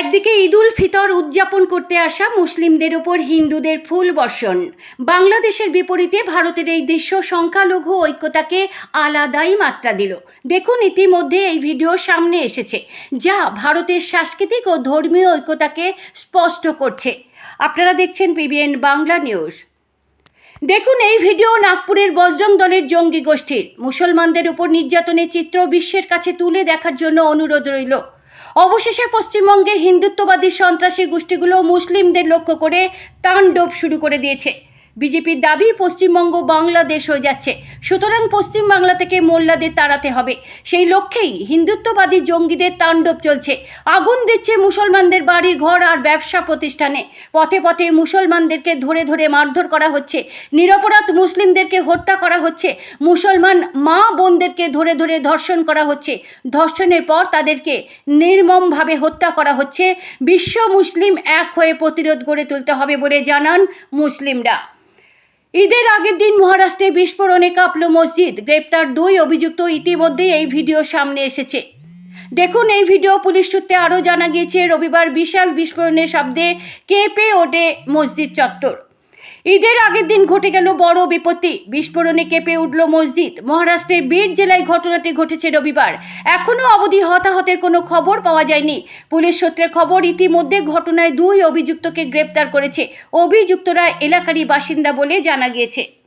একদিকে ঈদুল ফিতর উদযাপন করতে আসা মুসলিমদের উপর হিন্দুদের ফুল বর্ষণ। বাংলাদেশের বিপরীতে ভারতের এই দৃশ্য সংখ্যালঘু ঐক্যতাকে আলাদাই মাত্রা দিল। দেখুন ইতিমধ্যে এই ভিডিও সামনে এসেছে, যা ভারতের সাংস্কৃতিক ও ধর্মীয় ঐক্যতাকে স্পষ্ট করছে। আপনারা দেখছেন পিবিএন বাংলা নিউজ। দেখুন এই ভিডিও নাগপুরের বজরং দলের জঙ্গি গোষ্ঠীর। মুসলমানদের উপর নির্যাতনের চিত্র বিশ্বের কাছে তুলে দেখার জন্য অনুরোধ রইল। অবশেষে পশ্চিমবঙ্গে হিন্দুত্ববাদী সন্ত্রাসী গোষ্ঠীগুলো মুসলিমদের লক্ষ্য করে তাণ্ডব শুরু করে দিয়েছে। বিজেপির দাবি, পশ্চিমবঙ্গ বাংলাদেশ হয়ে যাচ্ছে। সুতরাং পশ্চিম বাংলা থেকে মোল্লাদের তাড়াতে হবে। সেই লক্ষ্যেই হিন্দুত্ববাদী জঙ্গিদের তাণ্ডব চলছে। আগুন দিচ্ছে মুসলমানদের বাড়ি ঘর আর ব্যবসা প্রতিষ্ঠানে। পথে পথে মুসলমানদেরকে ধরে ধরে মারধর করা হচ্ছে। নিরপরাধ মুসলিমদেরকে হত্যা করা হচ্ছে। মুসলমান মা বোনদেরকে ধরে ধরে ধর্ষণ করা হচ্ছে। ধর্ষণের পর তাদেরকে নির্মমভাবে হত্যা করা হচ্ছে। বিশ্ব মুসলিম এক হয়ে প্রতিরোধ গড়ে তুলতে হবে বলে জানান মুসলিমরা। ঈদের আগের দিন মহারাষ্ট্রে বিস্ফোরণে কাঁপল মসজিদ। গ্রেপ্তার দুই অভিযুক্ত ইতিমধ্যেই এই ভিডিও সামনে এসেছে। দেখুন, এই ভিডিও পুলিশ সূত্রে আরও জানা গিয়েছে, রবিবার বিশাল বিস্ফোরণের শব্দে কেঁপে ওঠে মসজিদ চত্বর। ঈদের আগের দিন ঘটে গেল বড় বিপত্তি। বিস্ফোরণে কেঁপে উঠল মসজিদ। মহারাষ্ট্রের বীর জেলায় ঘটনাটি ঘটেছে রবিবার। এখনও অবধি হতাহতের কোনো খবর পাওয়া যায়নি। পুলিশ সূত্রে খবর, ইতিমধ্যে ঘটনায় দুই অভিযুক্তকে গ্রেপ্তার করেছে। অভিযুক্তরা এলাকারই বাসিন্দা বলে জানা গিয়েছে।